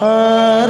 Har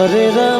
ঘরেরা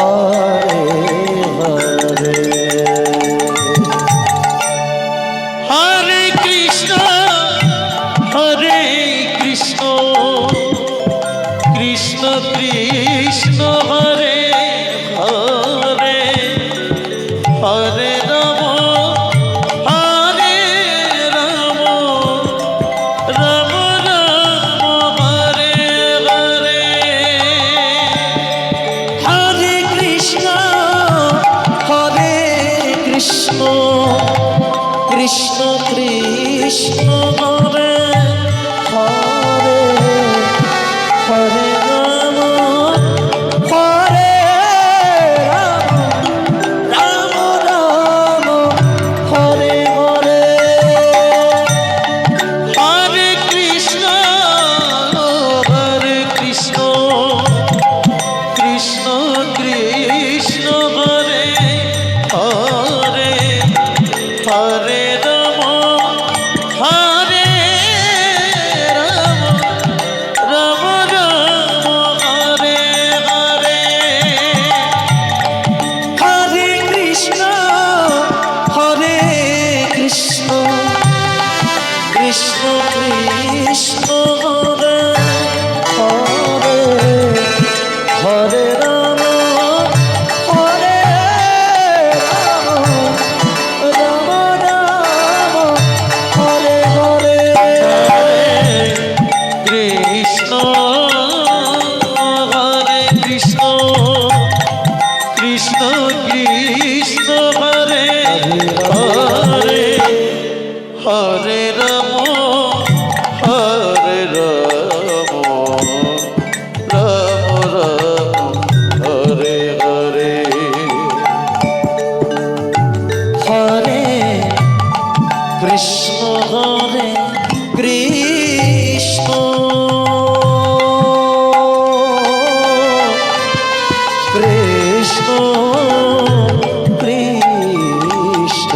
Oh Bye. Krishna হরে কৃষ্ণ কৃষ্ণ কৃষ্ণ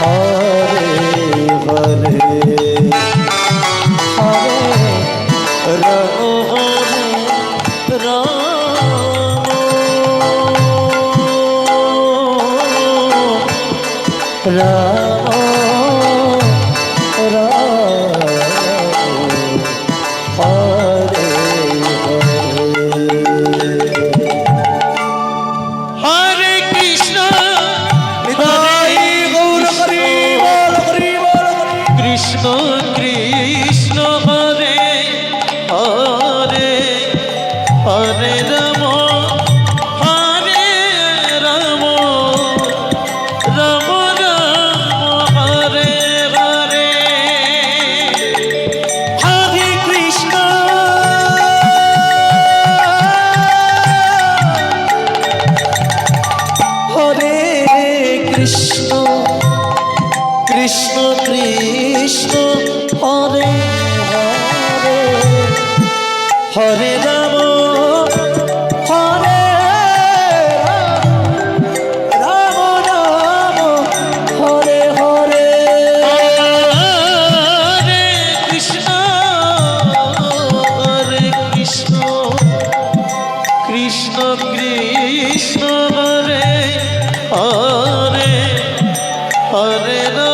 হরে হরে হরে রে রে love. হরে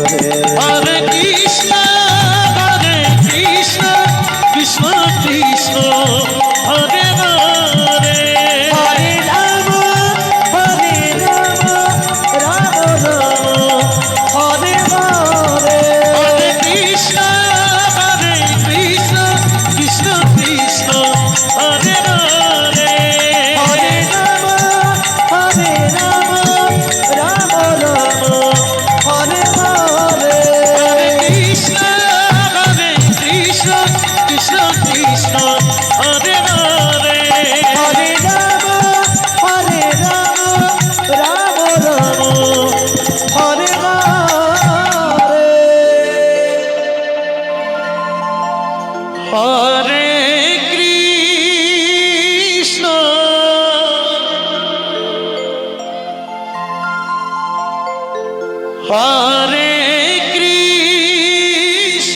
আরে